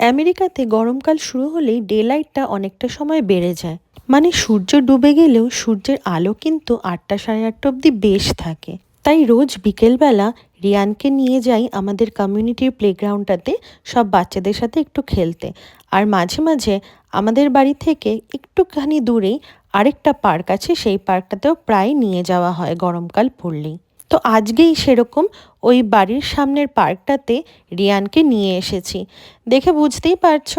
আমেরিকাতে গরমকাল শুরু হলেই ডে লাইটটা অনেকটা সময় বেড়ে যায়। মানে সূর্য ডুবে গেলেও সূর্যের আলো কিন্তু আটটা সাড়ে আটটা অবধি বেশ থাকে। তাই রোজ বিকেলবেলা রিয়ানকে নিয়ে যাই আমাদের কমিউনিটির প্লেগ্রাউন্ডটাতে সব বাচ্চাদের সাথে একটু খেলতে। আর মাঝে মাঝে আমাদের বাড়ি থেকে একটুখানি দূরেই আরেকটা পার্ক আছে, সেই পার্কটাতেও প্রায় নিয়ে যাওয়া হয় গরমকাল পড়লেই। তো আজকেই সেরকম ওই বাড়ির সামনের পার্কটাতে রিয়ানকে নিয়ে এসেছি। দেখে বুঝতেই পারছ,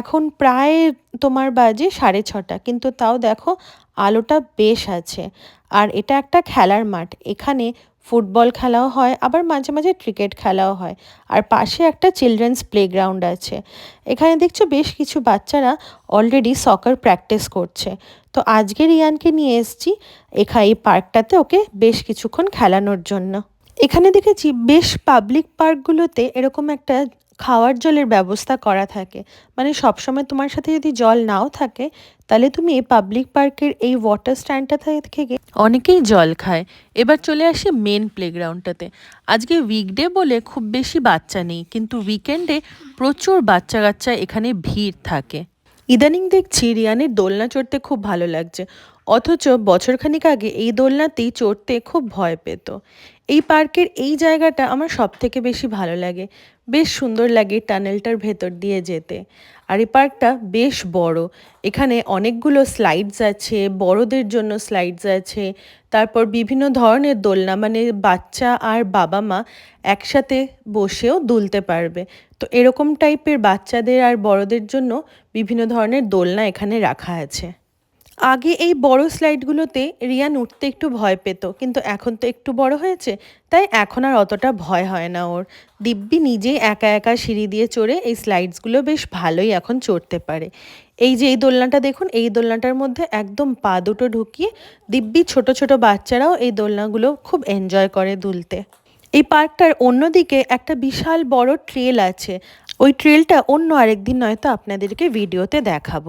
এখন প্রায় তোমার বাজে সাড়ে ছটা, কিন্তু তাও দেখো আলোটা বেশ আছে। আর এটা একটা খেলার মাঠ। এখানে ফুটবল খেলাও হয়, আবার মাঝে মাঝে ক্রিকেট খেলাও হয়। আর পাশে একটা চিলড্রেন্স প্লেগ্রাউন্ড আছে। এখানে দেখছ বেশ কিছু বাচ্চারা অলরেডি সকার প্র্যাকটিস করছে। তো আজকে রিয়ানকে নিয়ে এসেছি। এখা, এই পার্কটাতে ওকে বেশ কিছুক্ষণ খেলানোর জন্য। এখানে দেখেছি বেশ পাবলিক পার্কগুলোতে এরকম একটা খাওয়ার জলের ব্যবস্থা করা থাকে। মানে সবসময় তোমার সাথে যদি জল নাও থাকে, তাহলে তুমি এই পাবলিক পার্কের এই ওয়াটার স্ট্যান্ডটা থেকে অনেকেই জল খায়। এবার চলে আসি মেন প্লেগ্রাউন্ডটাতে আজকে উইকডে বলে খুব বেশি বাচ্চা নেই, কিন্তু উইকেন্ডে প্রচুর বাচ্চা কাচ্চা এখানে ভিড় থাকে। ইদানিং দেখছি রিয়ানের দোলনা চড়তে খুব ভালো লাগছে। অথচ বছরখানিক আগে এই দোলনাতেই চড়তে খুব ভয় পেত। এই পার্কের এই জায়গাটা আমার সব থেকে বেশি ভালো লাগে। বেশ সুন্দর লাগে টানেলটার ভেতর দিয়ে যেতে। আর এই পার্কটা বেশ বড়। এখানে অনেকগুলো স্লাইডস আছে, বড়দের জন্য স্লাইডস আছে, তারপর বিভিন্ন ধরনের দোলনা মানে বাচ্চা আর বাবা মা একসাথে বসেও দুলতে পারবে। তো এরকম টাইপের বাচ্চাদের আর বড়দের জন্য বিভিন্ন ধরনের দোলনা এখানে রাখা আছে। আগে এই বড় স্লাইডগুলোতে রিয়ান উঠতে একটু ভয় পেত, কিন্তু এখন তো একটু বড় হয়েছে, তাই এখন আর অতটা ভয় হয় না ওর। দিব্যি নিজেই একা একা সিঁড়ি দিয়ে চড়ে এই স্লাইডসগুলো বেশ ভালোই এখন চড়তে পারে। এই যে এই দোলনাটা দেখুন, এই দোলনাটার মধ্যে একদম পা দুটো ঢুকিয়ে দিব্যি ছোট ছোট বাচ্চারাও এই দোলনাগুলো খুব এনজয় করে দুলতে। এই পার্কটার অন্যদিকে একটা বিশাল বড় ট্রেল আছে, ওই ট্রেলটা অন্য আরেকদিন নয়তো আপনাদেরকে ভিডিওতে দেখাবো।